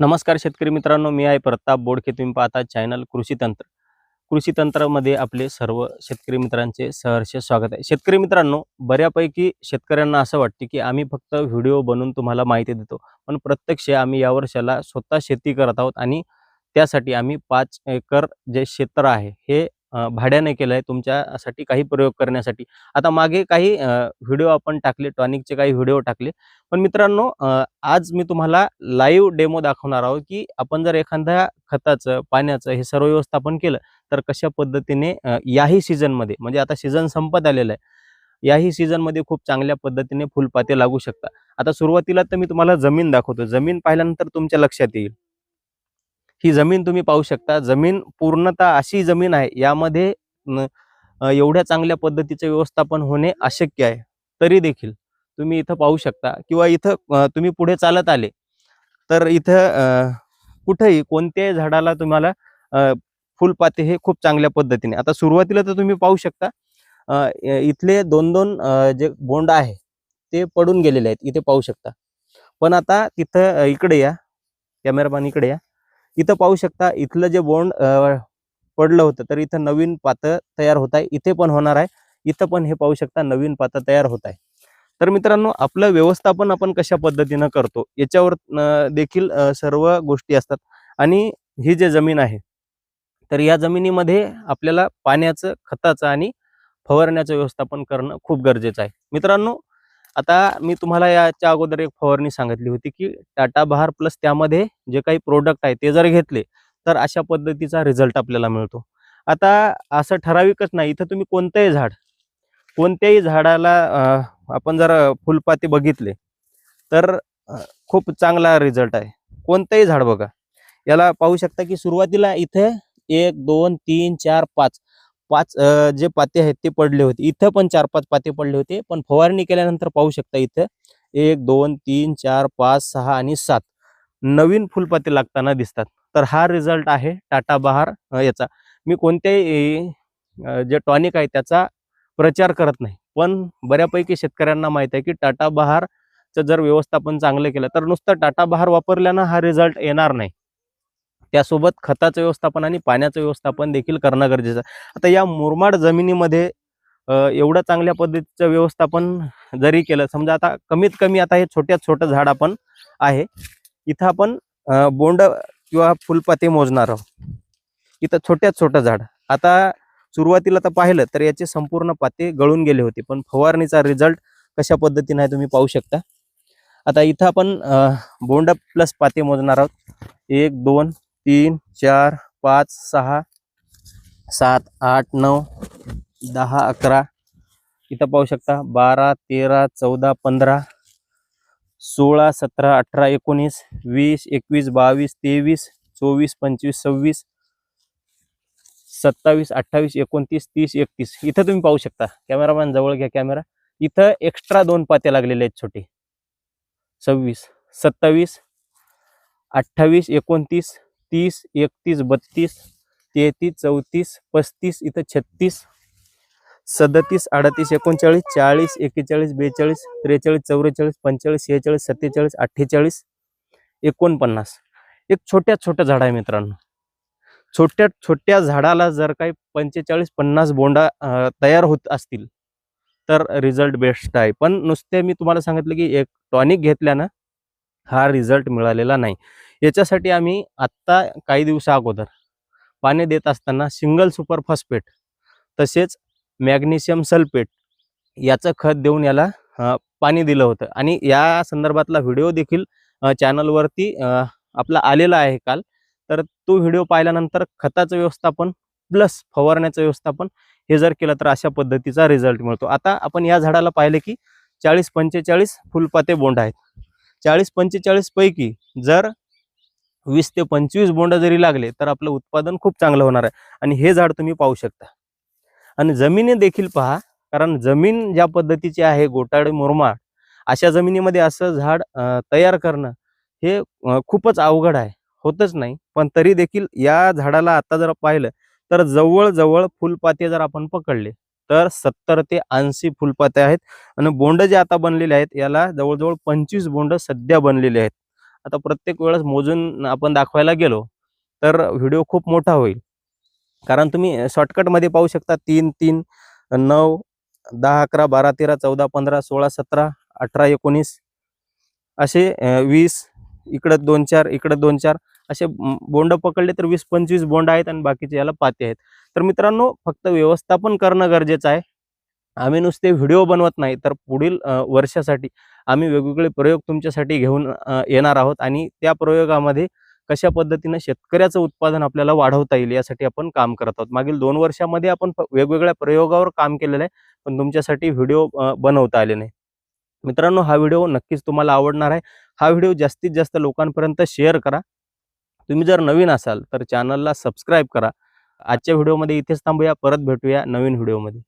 नमस्कार शेतकरी मित्रांनो मी आहे प्रताप बोडके तुम्ही पाहता चॅनल कृषी तंत्र. कृषी तंत्रामध्ये आपले सर्व शेतकरी मित्रांचे सहर्ष स्वागत आहे. शेतकरी मित्रांनो बऱ्यापैकी शेतकऱ्यांना असं वाटते की आम्ही फक्त व्हिडिओ बनवून तुम्हाला माहिती देतो. पण प्रत्यक्ष आम्ही या वर्षाला स्वतः शेती करत आहोत आणि त्यासाठी आम्ही पाच एकर जे क्षेत्र आहे हे भाड्याने केलं आहे तुमच्यासाठी काही प्रयोग करण्यासाठी. आता मागे काही व्हिडिओ आपण टाकले टॉनिकचे काही व्हिडिओ टाकले. पण मित्रांनो आज मी तुम्हाला लाईव्ह डेमो दाखवणार आहोत की आपण जर एखाद्या खताचं पाण्याचं हे सर्व व्यवस्थापन केलं तर कशा पद्धतीने याही सीझनमध्ये म्हणजे आता सीझन संपत आलेलं आहे याही सीझनमध्ये खूप चांगल्या पद्धतीने फुलपाते लागू शकतात. आता सुरुवातीला तर मी तुम्हाला जमीन दाखवतो. जमीन पाहिल्यानंतर तुमच्या लक्षात येईल. ही जमीन तुम्ही पाहू शकता. जमीन पूर्णतः अशी जमीन आहे यामध्ये एवढ्या चांगल्या पद्धतीचं व्यवस्थापन होणे अशक्य आहे. तरी देखील तुम्ही इथं पाहू शकता किंवा इथं तुम्ही पुढे चालत आले तर इथं कुठेही कोणत्याही झाडाला तुम्हाला फुलपाते हे खूप चांगल्या पद्धतीने. आता सुरुवातीला तर तुम्ही पाहू शकता इथले दोन दोन जे बोंड आहे ते पडून गेलेले आहेत. इथे पाहू शकता. पण आता तिथं इकडे या कॅमेरामॅन इकडे या. इथं पाहू शकता इथलं जे बोंड पडलं होतं तर इथं नवीन पातं तयार होत आहे. इथे पण होणार आहे. इथं पण हे पाहू शकता नवीन पातं तयार होत आहे. तर मित्रांनो आपलं व्यवस्थापन आपण कशा पद्धतीनं करतो याच्यावर देखील सर्व गोष्टी असतात. आणि ही जे जमीन आहे तर या जमिनीमध्ये आपल्याला पाण्याचं खताचं आणि फवारण्याचं व्यवस्थापन करणं खूप गरजेचं आहे. मित्रांनो आता मी तुम्हाला याच्या अगोदर एक फवारणी सांगितली होती की टाटा बहार प्लस त्यामध्ये जे काही प्रोडक्ट आहे ते जर घेतले तर अशा पद्धतीचा रिझल्ट आपल्याला मिळतो. आता असं ठराविकच नाही इथं तुम्ही कोणतंही झाड कोणत्याही झाडाला आपण जर फुलपाती बघितले तर खूप चांगला रिझल्ट आहे. कोणतंही झाड बघा. याला पाहू शकता की सुरुवातीला इथे एक दोन तीन चार पाच पाच जे पाते आहेत ते पडले होते. इथं पण चार पाच पाते पडले होते. पण फवारणी केल्यानंतर पाहू शकता इथं. एक दोन तीन चार पाच सहा आणि सात. नवीन फुलपाते लागताना दिसतात. तर हा रिझल्ट आहे टाटा बहार याचा. मी कोणत्याही जे टॉनिक आहे त्याचा प्रचार करत नाही. पण बऱ्यापैकी शेतकऱ्यांना माहीत आहे की टाटा बहारचं जर व्यवस्थापन चांगलं केलं तर नुसतं टाटा बहार वापरल्यानं हा रिझल्ट येणार नाही. त्यासोबत खताचं व्यवस्थापन आणि पाण्याचं व्यवस्थापन देखील करणं गरजेचं आहे. आता या मुरमाड जमिनीमध्ये एवढं चांगल्या पद्धतीचं व्यवस्थापन जरी केलं समजा आता कमीत कमी आता हे छोट्यात छोटं झाड आपण आहे इथं आपण बोंड किंवा फुलपाते मोजणार आहोत. इथं छोट्यात छोटं झाड. आता सुरुवातीला तर पाहिलं तर याचे संपूर्ण पाते गळून गेले होते पण फवारणीचा रिझल्ट कशा पद्धतीने आहे तुम्ही पाहू शकता? आता इथं आपण बोंड प्लस पाते मोजणार आहोत. एक दोन तीन चार पाच सहा सात आठ नऊ दहा अकरा. इथं पाहू शकता बारा तेरा चौदा पंधरा सोळा सतरा अठरा एकोणीस वीस एकवीस बावीस तेवीस चोवीस पंचवीस सव्वीस सत्तावीस अठ्ठावीस एकोणतीस तीस एकतीस. इथं तुम्ही पाहू शकता. कॅमेरामॅन जवळ घ्या कॅमेरा. इथं एक्स्ट्रा दोन पाते लागलेले आहेत छोटे. सव्वीस सत्तावीस अठ्ठावीस एकोणतीस तीस एकतीस बत्तीस तेहतीस चौतीस पस्तीस इथं छत्तीस सदतीस अडतीस एकोणचाळीस चाळीस एक्केचाळीस बेचाळीस त्रेचाळीस चौवेचाळीस पंचेचाळीस शेहेचाळीस सत्तेचाळीस अठ्ठेचाळीस एकोणपन्नास. एक छोट्या छोटं झाड आहे मित्रांनो. छोट्या छोट्या झाडाला जर काही पंचेचाळीस पन्नास बोंडा तयार होत असतील तर रिझल्ट बेस्ट आहे. पण नुसते मी तुम्हाला सांगितलं की एक टॉनिक घेतल्यानं हा रिझल्ट मिळालेला नाही. याच्यासाठी आम्ही आत्ता काही दिवसा अगोदर पाणी देत असताना सिंगल सुपर फॉस्फेट तसेच मॅग्नेशियम सल्फेट याचं खत देऊन याला पाणी दिलं होतं. आणि या संदर्भातला व्हिडिओ देखील चॅनलवरती आपला आलेला आहे काल. तर तो व्हिडिओ पाहिल्यानंतर खताचं व्यवस्थापन प्लस फवारण्याचं व्यवस्थापन हे जर केलं तर अशा पद्धतीचा रिझल्ट मिळतो. आता आपण या झाडाला पाहिले की चाळीस पंचेचाळीस फुलपाते बोंड आहेत. चाळीस पंचेचाळीसपैकी जर वीस ते पंचवीस बोंड जरी लागले तर आपलं उत्पादन खूप चांगलं होणार आहे. आणि हे झाड तुम्ही पाहू शकता. आणि जमिनी देखील पहा कारण जमीन ज्या पद्धतीची आहे गोटाळी मुरमाड अशा जमिनीमध्ये असं झाड तयार करणं हे खूपच अवघड आहे. होतच नाही. पण तरी देखील या झाडाला आता जर पाहिलं तर जवळजवळ फुलपाते जर आपण पकडले तर सत्तर ते ऐंशी फुलपाते आहेत. आणि बोंड जे आता बनलेले आहेत याला जवळजवळ पंचवीस बोंड सध्या बनलेले आहेत. आता प्रत्येक वेळेस मोजून आपण दाखवायला गेलो तर व्हिडिओ खूप मोठा होईल. कारण तुम्ही शॉर्टकटमध्ये पाहू शकता तीन तीन नऊ दहा अकरा बारा तेरा चौदा पंधरा सोळा सतरा अठरा एकोणीस असे वीस इकडं दोन चार इकडं दोन चार असे बोंड पकडले तर वीस पंचवीस बोंड आहेत आणि बाकीचे याला पाते आहेत. तर मित्रांनो फक्त व्यवस्थापन करणं गरजेचं आहे. आम्ही नुसते व्हिडिओ बनवत नाही तर पुढील वर्षासाठी आम्ही वेगवेगळे प्रयोग तुमच्यासाठी घेऊन येणार आहोत आणि त्या प्रयोगामध्ये कशा पद्धतीनं शेतकऱ्याचं उत्पादन आपल्याला वाढवता येईल यासाठी आपण काम करत आहोत. मागील दोन वर्षामध्ये आपण वेगवेगळ्या प्रयोगावर काम केलेलं आहे पण तुमच्यासाठी व्हिडिओ बनवता आले नाही. मित्रांनो हा व्हिडिओ नक्कीच तुम्हाला आवडणार आहे. हा व्हिडिओ जास्तीत जास्त लोकांपर्यंत शेअर करा. तुम्ही जर नवीन असाल तर चॅनलला सबस्क्राईब करा. आजच्या व्हिडिओमध्ये इथेच थांबूया. परत भेटूया नवीन व्हिडिओमध्ये.